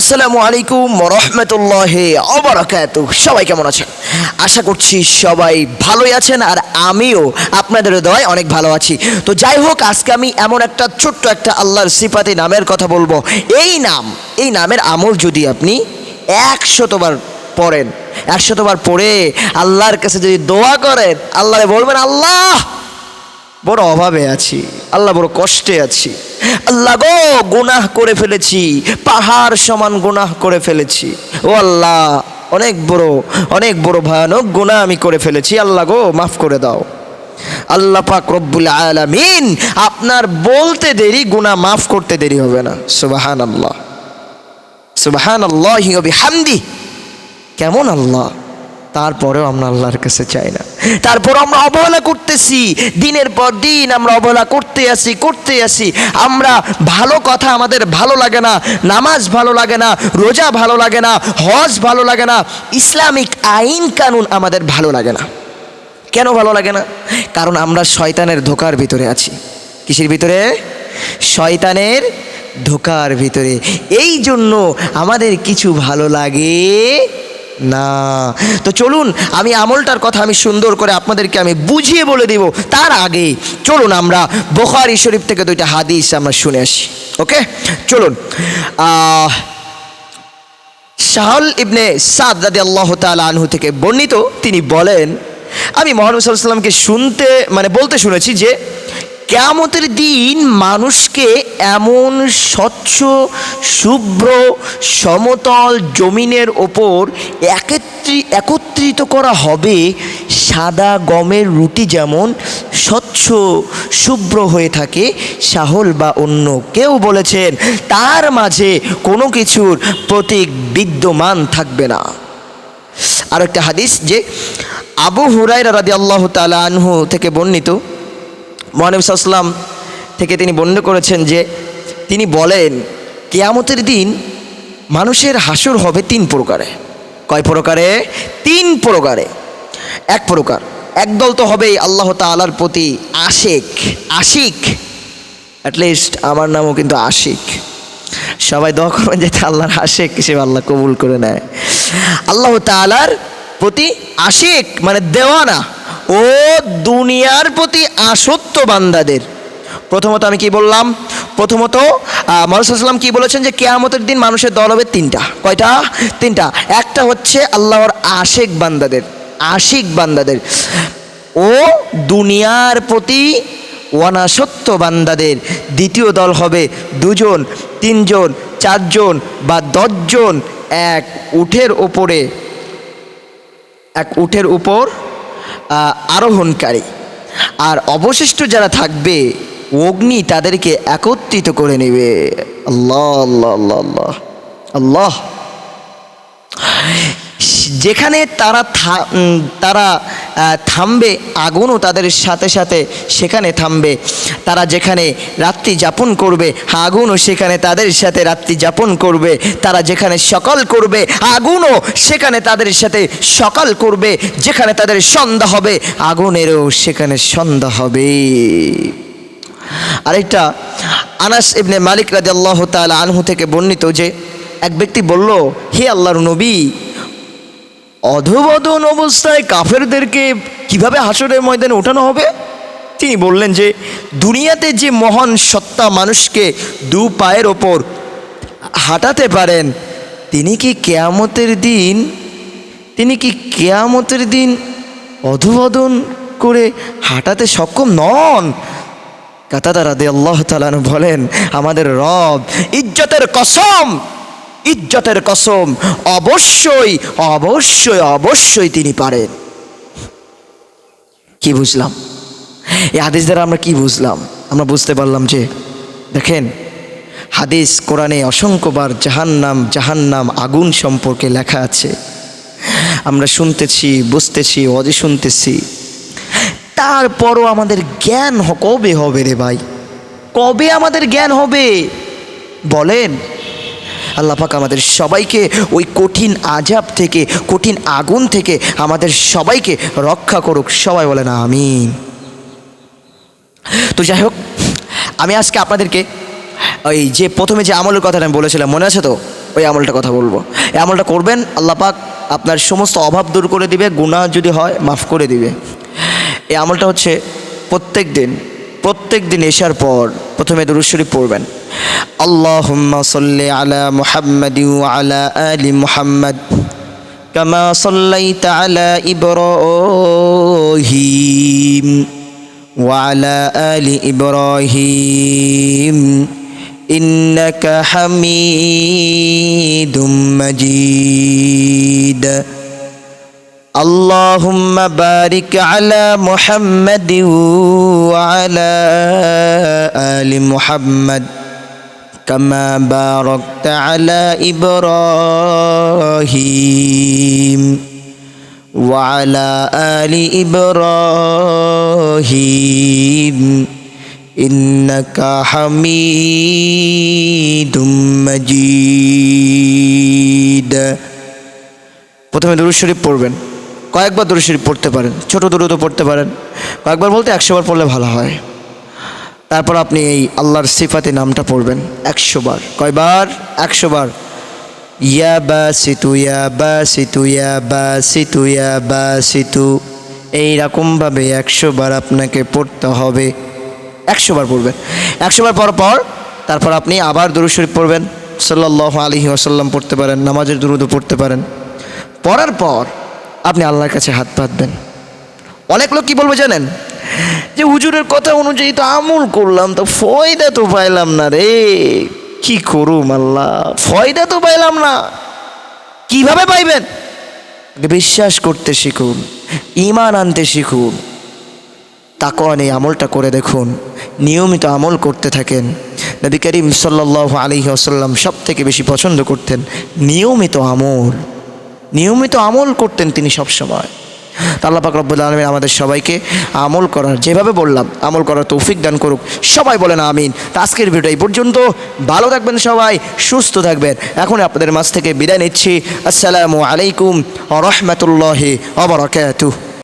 আসসালামু আলাইকুম রহমতুল্লাহ অবরাকাত সবাই কেমন আছেন? আশা করছি সবাই ভালোই আছেন আর আমিও আপনাদের দয় অনেক ভালো আছি। তো যাই হোক, আজকে আমি এমন একটা ছোট্ট একটা আল্লাহর সিফাতি নামের কথা বলব। এই নাম, এই নামের আমল যদি আপনি একশতবার পড়েন, একশতবার পড়ে আল্লাহর কাছে যদি দোয়া করেন, আল্লাহরে বলবেন, আল্লাহ বড় অভাবে আছি, আল্লাহ বড় কষ্টে আছি। আল্লাহ গো, গুনাহ করে ফেলেছি, পাহাড় সমান গুনাহ করে ফেলেছি। ও আল্লাহ, অনেক বড় অনেক বড় ভয়ানক গুনাহ আমি করে ফেলেছি, আল্লাহ গো, মাফ করে দাও। আল্লাহ পাক রব্বুল আলামিন আপনার বলতে দেরি, গুনাহ মাফ করতে দেরি হবে না। সুবাহান আল্লাহ সুবাহান আল্লাহ হামদি কেমন আল্লাহ? তারপরেও আমরা আল্লাহর কাছে চাই না। তারপর আমরা অবহেলা করতেছি। দিনের পর দিন আমরা অবহেলা করতে আসি করতে আসি। আমরা ভালো কথা আমাদের ভালো লাগে না, নামাজ ভালো লাগে না, রোজা ভালো লাগে না, হজ ভালো লাগে না, ইসলামিক আইন কানুন আমাদের ভালো লাগে না। কেন ভালো লাগে না? কারণ আমরা শয়তানের ধোকার ভিতরে আছি। কিসের ভিতরে? শয়তানের ধোকার ভিতরে। এই জন্য আমাদের কিছু ভালো লাগে না। তো চলুন, আমি আমলটার কথা আমি সুন্দর করে আপনাদেরকে আমি বুঝিয়ে বলে দিব তার আগে চলুন আমরা বোখারি শরীফ থেকে দুইটা হাদিস আমরা শুনে আসি, ওকে? চলুন। শাহল ইবনে সাদ রাদি আল্লাহ তালা আনহু থেকে বর্ণিত, তিনি বলেন, আমি মোহাম্মদ সাল্লামকে শুনতে মানে বলতে শুনেছি যে, কেয়ামতের দিন মানুষকে এমন স্বচ্ছ, শুভ্র, সমতল জমিনের ওপর একত্রি, একত্রিত করা হবে সাদা গমের রুটি যেমন স্বচ্ছ, শুভ্র হয়ে থাকে সাহল বা অন্য কেউ বলেছেন, তার মাঝে কোনো কিছুর প্রতীক বিদ্যমান থাকবে না। আর একটা হাদিস যে আবু হুরাই রাদি আল্লাহ তালা আনহু থেকে বর্ণিত, মহানবী সাল্লাম থেকে তিনি বর্ণনা করেছেন যে তিনি বলেন, কেয়ামতের দিন মানুষের হাসুর হবে তিন প্রকারে। কয় প্রকারে? তিন প্রকারে। এক প্রকার। একদল তো হবেই আল্লাহ তালার প্রতি আশেক। আশিক? অ্যাটলিস্ট আমার নামও কিন্তু আশিক। সবাই দোয়া করবেন যাতে আল্লাহর আশেক হিসেবে আল্লাহ কবুল করে নেয়। আল্লাহ তালার প্রতি আশিক মানে দেওয়ানা। ও দুনিয়ার প্রতি আসত্য বান্দাদের। প্রথমত আমি কি বললাম? প্রথমত মরসাল্লাম কি বলেছেন যে কেয়ামতের দিন মানুষের দল হবে তিনটা। কয়টা? তিনটা। একটা হচ্ছে আল্লাহর আশেক বান্দাদের, আশিক বান্দাদের। ও দুনিয়ার প্রতি অনাসত্য বান্দাদের। দ্বিতীয় দল হবে দুজন, তিনজন, চারজন বা দশজন এক উঠের ওপরে, এক উঠের উপর আরোহণকারী। আর অবশিষ্ট যারা থাকবে অগ্নি তাদেরকে একত্রিত করে নেবে। আল্লাহ আল্লাহ আল্লাহ আল্লাহ। আল্লাহ। যেখানে তারা তারা থামবে, আগুনও তাদের সাথে সাথে সেখানে থামবে। তারা যেখানে রাত্রি যাপন করবে, আগুনও সেখানে তাদের সাথে রাত্রি যাপন করবে। তারা যেখানে সকাল করবে, আগুনও সেখানে তাদের সাথে সকাল করবে। যেখানে তাদের সন্ধ্যা হবে, আগুনেরও সেখানে সন্ধ্যা হবে। আরেকটা, আনাস ইবনে মালিক রাজি আল্লাহ তালা আনহু থেকে বর্ণিত যে এক ব্যক্তি বলল, হে আল্লাহর নবী অধবদন অবস্থায় কাফেরদেরকে কীভাবে হাসরের ময়দানে ওঠানো হবে? তিনি বললেন যে, দুনিয়াতে যে মহান সত্তা মানুষকে দু পায়ের ওপর হাঁটাতে পারেন, তিনি কি কেয়ামতের দিন, তিনি কি কেয়ামতের দিন অধবদন করে হাঁটাতে সক্ষম নন? কাতাদা রাদে আল্লাহ তালানু বলেন, আমাদের রব ইজ্জতের কসম ইজ্জতের কসম অবশ্যই অবশ্যই অবশ্যই তিনি পারেন। কি বুঝলাম? এই হাদিস দ্বারা আমরা কি বুঝলাম? আমরা বুঝতে পারলাম যে, দেখেন, হাদিস কোরআনে অসংখ্যবার জাহান্নাম জাহান্নাম আগুন সম্পর্কে লেখা আছে। আমরা শুনতেছি, বুঝতেছি অজে শুনতেছি। তারপরও আমাদের জ্ঞান কবে হবে রে ভাই? কবে আমাদের জ্ঞান হবে? বলেন। আল্লাহ পাক আমাদের সবাইকে ওই কঠিন আজাব থেকে, কঠিন আগুন থেকে আমাদের সবাইকে রক্ষা করুক। সবাই বলে না আমি তো যাই হোক, আমি আজকে আপনাদেরকে ওই যে প্রথমে যে আমলের কথাটা আমি বলেছিলাম, মনে আছে তো? ওই আমলটা কথা বলব। এই আমলটা করবেন, আল্লাহ পাক আপনার সমস্ত অভাব দূর করে দিবে, গুনাহ যদি হয়, মাফ করে দিবে। এই আমলটা হচ্ছে প্রত্যেক দিন প্রত্যেক দিন এসার পর প্রথমে দুরুশ্বরী পড়বেন। আল্লাহ সাল্লি আলা মুহাম্মদ আলা আলি মুহাম্মদ, কামা সল্লাই আলা ইবর ওয়া আলি ইব্রাহিম, ইন্নাকা হামিদুম মাজিদ। اللهم بارك على محمد وعلى آل محمد كما باركت على إبراهيم وعلى آل إبراهيم إنك حميد مجيد প্রথমে দুরুদ শরীফ পড়বেন কয়েকবার দুরুদ শরীফ পড়তে পারেন, ছোট দুরুদও পড়তে পারেন। কয়েকবার বলতে একশো বার পড়লে ভালো হয়। তারপর আপনি এই আল্লাহর সিফাতে নামটা পড়বেন একশো বার কয়বার? একশো বার ইয়া বা সিতু ইয়া বা সিতু ইয়া বা সিতু ইয়া বা সিতু এইরকমভাবে একশো বার আপনাকে পড়তে হবে। একশো বার পড়বেন। একশো বার পর পর তারপর আপনি আবার দুরুদ শরীফ পড়বেন। সাল্লাহ আলহি আসাল্লাম পড়তে পারেন, নামাজের দুরুদও পড়তে পারেন। পড়ার পর আপনি আল্লাহর কাছে হাত পাতবেন অনেক লোক কি বলব জানেন? যে হুজুরের কথা অনুযায়ী তো আমল করলাম, তো ফয়দা তো পাইলাম না রে। কি করুম আল্লাহ? ফয়দা তো পাইলাম না। কীভাবে পাইবেন? বিশ্বাস করতে শিখুন ইমান আনতে শিখুন। তাকওয়ান এই আমলটা করে দেখুন, নিয়মিত আমল করতে থাকেন। নবী করিম সাল্লাহ আলহি আসাল্লাম সব থেকে বেশি পছন্দ করতেন নিয়মিত আমল। নিয়মিত আমল করতেন তিনি সব সময় আল্লাহ পাক রব্বুল আলমিন আমাদের সবাইকে আমল করার, যেভাবে বললাম, আমল করার তৌফিক দান করুক। সবাই বলেন আমিন। তা আজকের ভিডিও এই পর্যন্ত। ভালো থাকবেন সবাই, সুস্থ থাকবেন। এখন আপনাদের মাছ থেকে বিদায় নিচ্ছি। আসসালামু আলাইকুম রহমতুল্লাহি অবরাকাতুহ